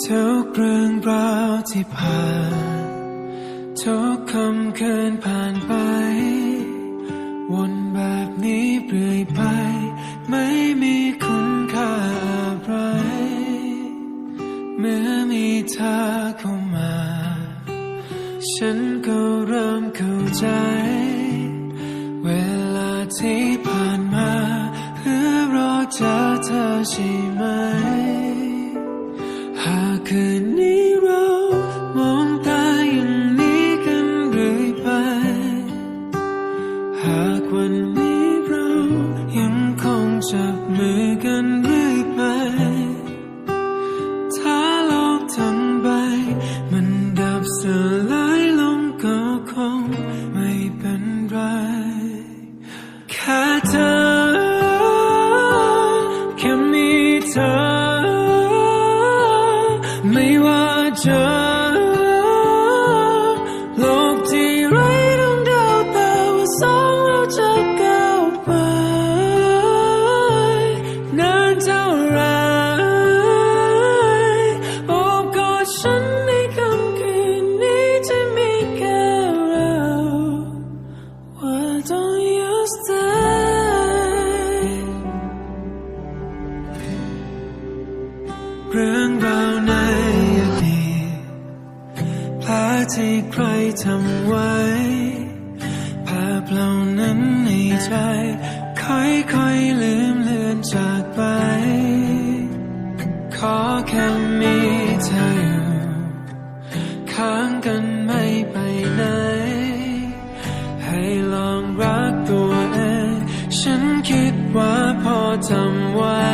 ทุกเรื่องราวที่ผ่าน ทุกคำเคืนผ่านไป วนแบบนี้เปลือยไป ไม่มีคุณค่าอะไรเมื่อมีเธอเข้ามา ฉันก็เริ่มเข้าใจ เวลาที่ผ่านมา เพื่อรอเจอเธอใช่ไหม can 저 ที่ใครทำไว้ ภาพเหล่านั้นในใจ ค่อยค่อยลืมเลือนจากไป ขอแค่มีเธออยู่ค้างกันไม่ไปไหน ให้ลองรักตัวเอง ฉันคิดว่าพอทำไว้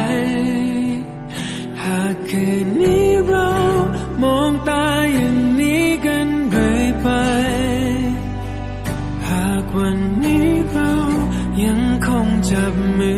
หากคืนนี้ จับมือ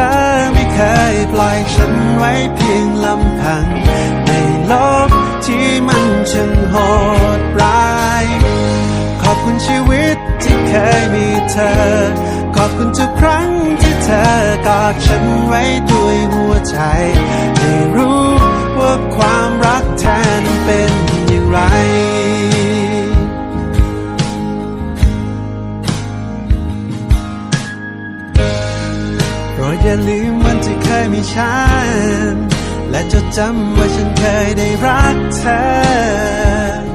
อบคุณที่เธอไม่เคยปล่อยฉันไว้เพียงลำพัง ในโลกที่มันช่างโหดร้าย ขอบคุณชีวิตที่เคยมีเธอ ขอบคุณทุกครั้งที่เธอกอดฉันไว้ด้วยหัวใจ ได้รู้ว่าความรักแท้นั้นเป็น ฉัน และจดจำว่าฉันเคยได้รักเธอ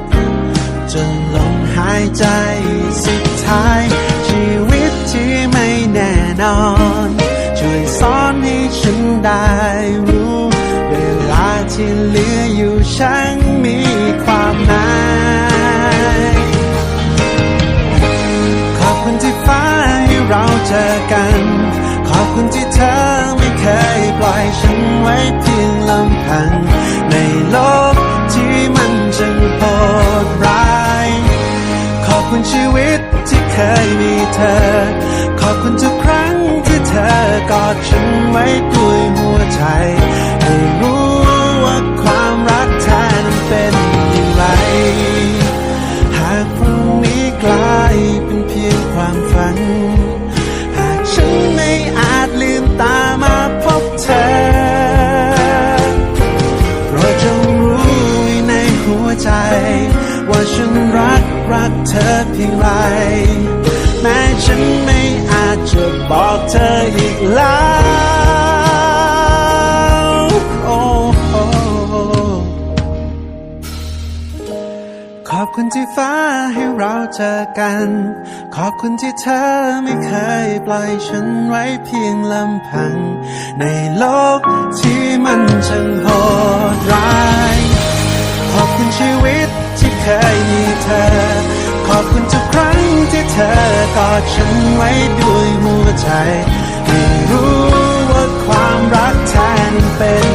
ลำพัง ในโลกที่มันจังโหดร้าย ขอบคุณชีวิตที่เคยมีเธอ ขอบคุณทุกครั้งที่เธอกอดฉันไว้ด้วยหัวใจ ให้รู้ว่าความรักแท้นั้นเป็นอย่างไร หากพรุ่งนี้กลายเป็นเพียงความฝัน หากฉันไม่อา ใจ ว่าฉันรักรักเธอเพียงไร แม้ฉันไม่อาจจะบอกเธออีกแล้วโอ้โอ้ขอบคุณที่ฟ้าให้เราเจอกัน ขอบคุณที่เธอไม่เคยปล่อยฉันไว้เพียงลำพัง ในโลกที่มันช่างโหดร้าย เธอกอดฉันไว้ด้วยหัวใจให้รู้ว่าความรักแทนเป็น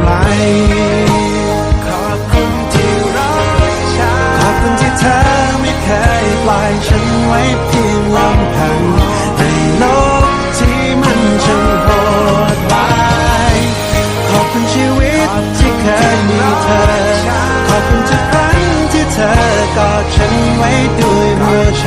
ไร ขอบคุณที่รักฉัน ขอบคุณที่เธอไม่เคยปล่อยฉันไว้เพียงลำพังในโลกที่มันช่างโหดร้ายขอบคุณชีวิตที่เคยมีเธอ ขอบคุณทุกครั้งที่เธอ ฉันไว้ด้วยหัวใจ